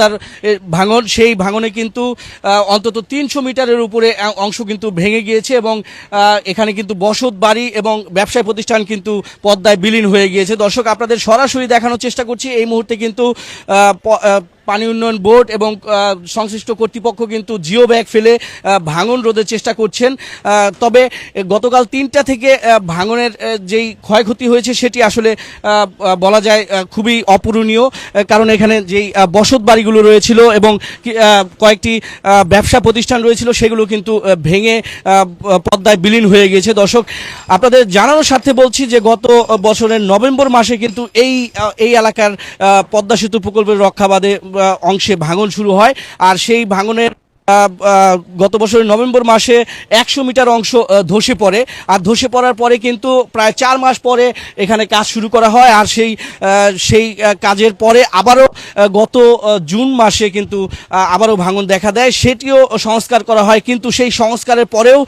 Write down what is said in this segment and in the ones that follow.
তার ভাঙন, সেই ভাঙনে কিন্তু অন্তত তিনশো মিটারের উপরে অংশ কিন্তু ভেঙে গিয়েছে এবং এখানে কিন্তু বসত বাড়ি এবং ব্যবসায় প্রতিষ্ঠান কিন্তু পদ্মায় বিলীন হয়ে গিয়েছে। দর্শক, আপনাদের সরাসরি দেখানোর চেষ্টা করছি। এই মুহূর্তে কিন্তু পানি উন্নয়ন বোর্ড এবং সংশ্লিষ্ট কর্তৃপক্ষ কিন্তু জিও ব্যাগ ফেলে ভাঙন রোধের চেষ্টা করছেন। তবে গতকাল তিনটা থেকে ভাঙনের যেই ক্ষয়ক্ষতি হয়েছে সেটি আসলে বলা যায় খুবই অপূরণীয়। কারণ এখানে যেই বসত বাড়িগুলো রয়েছিল এবং কয়েকটি ব্যবসা প্রতিষ্ঠান রয়েছিল, সেগুলো কিন্তু ভেঙে পদ্মায় বিলীন হয়ে গিয়েছে দর্শক, আপনাদের জানানোর স্বার্থে বলছি যে গত বছরের নভেম্বর মাসে কিন্তু এই এই এলাকার পদ্মা সেতু প্রকল্পের রক্ষাবাদে অংশে ভাঙন শুরু হয়। আর সেই ভাঙনের গত বছরের নভেম্বর মাসে একশো মিটার অংশ ধসে পড়ে। আর ধসে পড়ার পরে কিন্তু প্রায় চার মাস পরে এখানে কাজ শুরু করা হয়। আর সেই সেই কাজের পরে আবারও গত জুন মাসে কিন্তু আবারও ভাঙন দেখা দেয়। সেটিও সংস্কার করা হয়। কিন্তু সেই সংস্কারের পরেও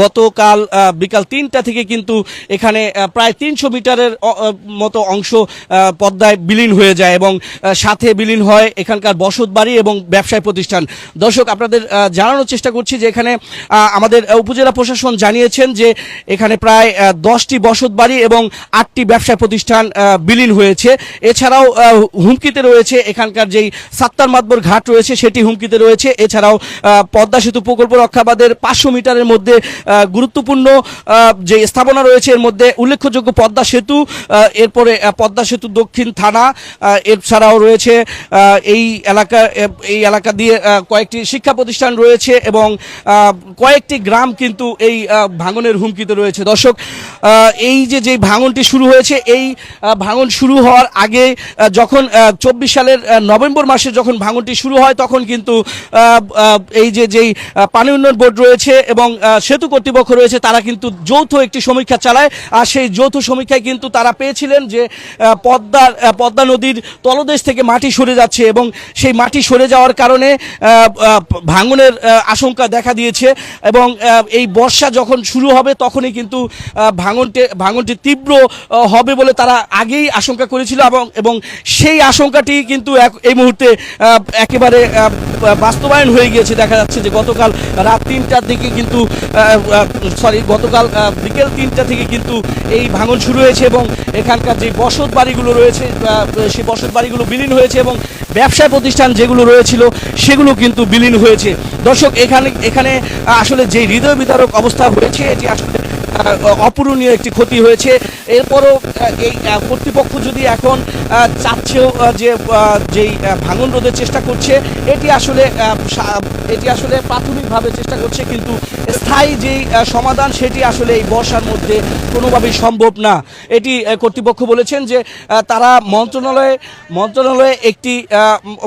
গতকাল বিকাল তিনটা থেকে কিন্তু এখানে প্রায় তিনশো মিটারের মতো অংশ পদ্মায় বিলীন হয়ে যায় এবং সাথে বিলীন হয় এখানকার বসত বাড়ি এবং ব্যবসায় প্রতিষ্ঠান। দর্শক আপনাদের জানানোর চেষ্টা করছি যে এখানে আমাদের উপজেলা প্রশাসন জানিয়েছেন যে এখানে প্রায় দশটি বসত বাড়ি এবং আটটি ব্যবসায় প্রতিষ্ঠান বিলীন হয়েছে। এছাড়াও হুমকিতে রয়েছে এখানকার যেই সাত্তার মাতবর ঘাট রয়েছে, সেটি হুমকিতে রয়েছে। এছাড়াও পদ্মা সেতু প্রকল্প রক্ষাবাদের পাঁচশো মিটারের মধ্যে গুরুত্বপূর্ণ যে স্থাপনা রয়েছে, এর মধ্যে উল্লেখযোগ্য পদ্মা সেতু এরপরে পদ্মা সেতু দক্ষিণ থানা এছাড়াও রয়েছে এই এলাকা এই এলাকা দিয়ে কয়েকটি শিক্ষা প্রতিষ্ঠান রয়েছে এবং কয়েকটি গ্রাম কিন্তু এই ভাঙনের হুমকিতে রয়েছে। দর্শক এই যে যে ভাঙনটি শুরু হয়েছে, এই ভাঙন শুরু হওয়ার আগে যখন চব্বিশ সালের নভেম্বর মাসে যখন ভাঙনটি শুরু হয়, তখন কিন্তু এই যে, যেই পানি উন্নয়ন বোর্ড রয়েছে এবং সেতু কর্তৃপক্ষ রয়েছে, তারা কিন্তু যৌথ একটি সমীক্ষা চালায়। আর সেই যৌথ সমীক্ষায় কিন্তু তারা পেয়েছিলেন যে পদ্মার পদ্মা নদীর তলদেশ থেকে মাটি সরে যাচ্ছে এবং সেই মাটি সরে যাওয়ার কারণে ভাঙনের আশঙ্কা দেখা দিয়েছে এবং এই বর্ষা যখন শুরু হবে তখনই কিন্তু ভাঙনটি ভাঙনটি তীব্র হবে বলে তারা আগেই আশঙ্কা করেছিল এবং এবং সেই আশঙ্কাটি কিন্তু এই মুহূর্তে একেবারে বাস্তবায়ন হয়ে গিয়েছে। দেখা যাচ্ছে যে গতকাল রাত তিনটার দিকে কিন্তু সরি গতকাল বিকেল তিনটা থেকে কিন্তু এই ভাঙন শুরু হয়েছে এবং এখানকার যে বসত বাড়িগুলো রয়েছে সেই বসত বাড়িগুলো বিলীন হয়েছে এবং ব্যবসায় প্রতিষ্ঠান যেগুলো রয়েছিল, সেগুলো কিন্তু বিলীন হয়েছে। দর্শক, এখানে এখানে আসলে যে হৃদয় বিতারক অবস্থা হয়েছে, এটি আসলে অপূরণীয় একটি ক্ষতি হয়েছে। এরপরও এই কর্তৃপক্ষ যদি এখন চাচ্ছেও যে যেই ভাঙন রোধের চেষ্টা করছে, এটি আসলে এটি আসলে প্রাথমিকভাবে চেষ্টা করছে, কিন্তু স্থায়ী যেই সমাধান, সেটি আসলে এই বর্ষার মধ্যে কোনোভাবেই সম্ভব না। এটি কর্তৃপক্ষ বলেছেন যে তারা মন্ত্রণালয়ে মন্ত্রণালয়ে একটি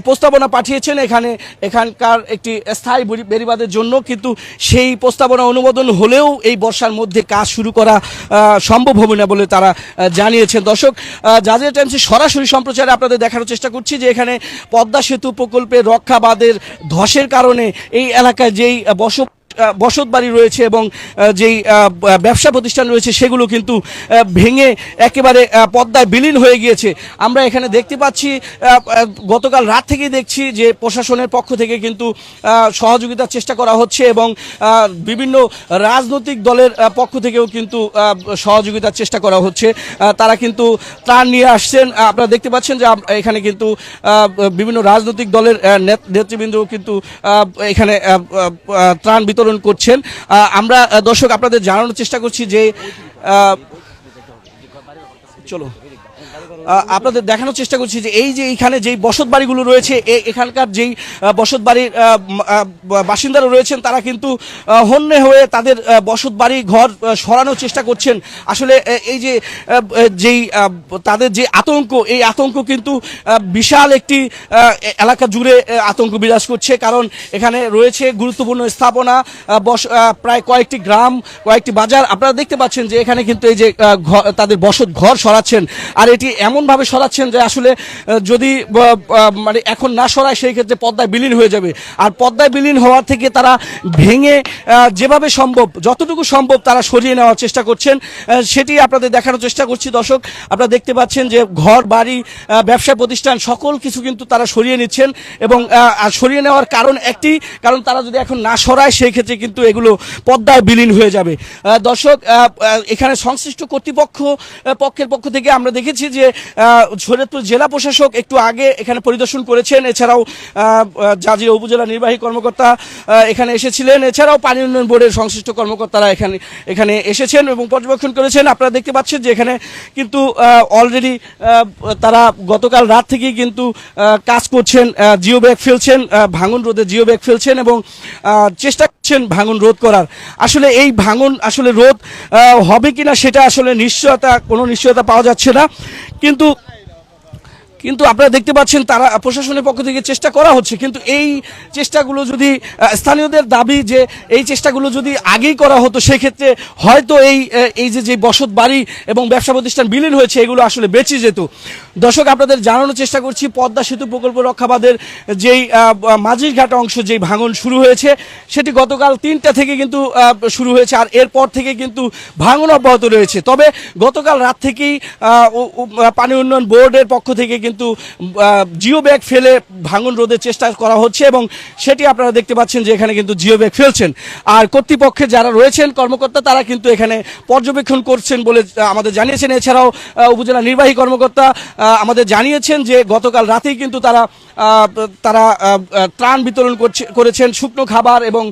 প্রস্তাবনা পাঠিয়েছেন এখানে, এখানকার একটি স্থায়ী বেড়িবাঁধের জন্য, কিন্তু সেই প্রস্তাবনা অনুমোদন হলেও এই বর্ষার মধ্যে কাজ শুরু করা সম্ভব হবে না বলে তারা জানিয়েছেন। দর্শক জাজিরা টাইমসের সরাসরি সম্প্রচারে আপনাদের দেখানোর চেষ্টা করছি যে এখানে পদ্মা সেতু প্রকল্পের রক্ষাবাদের ধসের কারণে এই এলাকায় যেই আহ, বস আহ, বসত বাড়ি রয়েছে এবং যেই ব্যবসা প্রতিষ্ঠান রয়েছে সেগুলো কিন্তু ভেঙে একেবারে পদ্মায় বিলীন হয়ে গিয়েছে। আমরা এখানে দেখতে পাচ্ছি গতকাল রাত থেকেই দেখছি যে প্রশাসনের পক্ষ থেকে কিন্তু সহযোগিতার চেষ্টা করা হচ্ছে এবং বিভিন্ন রাজনৈতিক দলের পক্ষ থেকেও কিন্তু সহযোগিতার চেষ্টা করা হচ্ছে। তারা কিন্তু ত্রাণ নিয়ে আসছেন। আপনারা দেখতে পাচ্ছেন যে এখানে কিন্তু বিভিন্ন রাজনৈতিক দলের নেত- নেতৃবৃন্দ কিন্তু এখানে ত্রাণ বিতরণ করছেন। আহ, আমরা দর্শক আপনাদের জানানোর চেষ্টা করছি যে চলো। আপনাদের দেখানোর চেষ্টা করছি যে এই যে এইখানে যেই বসত বাড়িগুলো রয়েছে এখানকার যেই বসত বাড়ির বাসিন্দারা রয়েছেন, তারা কিন্তু হন্যে হয়ে তাদের বসত বাড়ি ঘর সরানোর চেষ্টা করছেন। আসলে এই যে যেই তাদের যে আতঙ্ক, এই আতঙ্ক কিন্তু বিশাল একটি এলাকা জুড়ে আতঙ্ক বিরাজ করছে। কারণ এখানে রয়েছে গুরুত্বপূর্ণ স্থাপনা বস- প্রায় কয়েকটি গ্রাম, কয়েকটি বাজার। আপনারা দেখতে পাচ্ছেন যে এখানে কিন্তু এই যে তাদের বসত ঘর সরাচ্ছেন। আর এটি এটি এমনভাবে সরাচ্ছেন যে আসলে যদি মানে এখন না সরায়, সেই ক্ষেত্রে পদ্মায় বিলীন হয়ে যাবে। আর পদ্মায় বিলীন হওয়ার থেকে তারা ভেঙে যেভাবে সম্ভব, যতটুকু সম্ভব তারা সরিয়ে নেওয়ার চেষ্টা করছেন। সেটি আপনাদের দেখানোর চেষ্টা করছি, দর্শক। আপনারা দেখতে পাচ্ছেন যে ঘর, বাড়ি ব্যবসা প্রতিষ্ঠান, সকল কিছু কিন্তু তারা সরিয়ে নিচ্ছেন এবং সরিয়ে নেওয়ার কারণ একটি, কারণ তারা যদি এখন না সরায়, সেই ক্ষেত্রে কিন্তু এগুলো পদ্মায় বিলীন হয়ে যাবে। দর্শক এখানে সংশ্লিষ্ট কর্তৃপক্ষ পক্ষের পক্ষ থেকে আমরা দেখেছি যে শরীয়তপুর জেলা প্রশাসক একটু আগে এখানে পরিদর্শন করেছেন। এছাড়াও জাজিরা উপজেলা নির্বাহী কর্মকর্তা এখানে এসেছিলেন। এছাড়াও পানি উন্নয়ন বোর্ডের সংশ্লিষ্ট কর্মকর্তারা এখানে এখানে এসেছেন এবং পর্যবেক্ষণ করেছেন। আপনারা দেখতে পাচ্ছেন যে এখানে কিন্তু অলরেডি তারা গতকাল রাত থেকেই কিন্তু কাজ করছেন জিও ব্যাগ ফেলছেন ভাঙন রোধে জিও ব্যাগ ফেলছেন এবং চেষ্টা করছেন ভাঙন রোধ করার। আসলে এই ভাঙন, আসলে রোধ হবে কিনা সেটা আসলে নিশ্চয়তা, কোনো নিশ্চয়তা পাওয়া যাচ্ছে না। কিন্তু কিন্তু আপনারা দেখতে পাচ্ছেন তারা প্রশাসনের পক্ষ থেকে চেষ্টা করা হচ্ছে, কিন্তু এই চেষ্টাগুলো যদি স্থানীয়দের দাবি যে এই চেষ্টাগুলো যদি আগেই করা হতো, সেক্ষেত্রে হয়তো এই এই যে যে বসত বাড়ি এবং ব্যবসা প্রতিষ্ঠান বিলীন হয়েছে, এগুলো আসলে বেঁচে যেত। দর্শক, আপনাদের জানানোর চেষ্টা করছি, পদ্মা সেতু প্রকল্প রক্ষাবাদের যেই মাঝিরঘাট অংশ যেই ভাঙন শুরু হয়েছে, সেটি গতকাল তিনটা থেকে কিন্তু শুরু হয়েছে, আর এরপর থেকে কিন্তু ভাঙন অব্যাহত রয়েছে। তবে গতকাল রাত থেকেই পানি উন্নয়ন বোর্ডের পক্ষ থেকে কিন্তু জিও ব্যাগ ফেলে ভাঙন রোধের চেষ্টা করা হচ্ছে এবং সেটি আপনারা দেখতে পাচ্ছেন যে এখানে কিন্তু জিও ব্যাগ ফেলছেন। আর কর্তৃপক্ষে যারা রয়েছেন কর্মকর্তা, তারা কিন্তু এখানে পর্যবেক্ষণ করছেন বলে আমাদের জানিয়েছেন। এছাড়াও উপজেলা নির্বাহী কর্মকর্তা আমাদের জানিয়েছেন যে গতকাল রাতেই কিন্তু তারা তারা ত্রাণ বিতরণ করছে, করেছেন শুকনো খাবার এবং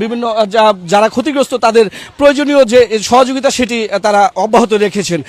বিভিন্ন যারা ক্ষতিগ্রস্ত তাদের প্রয়োজনীয় যে সহযোগিতা, সেটি তারা অব্যাহত রেখেছেন।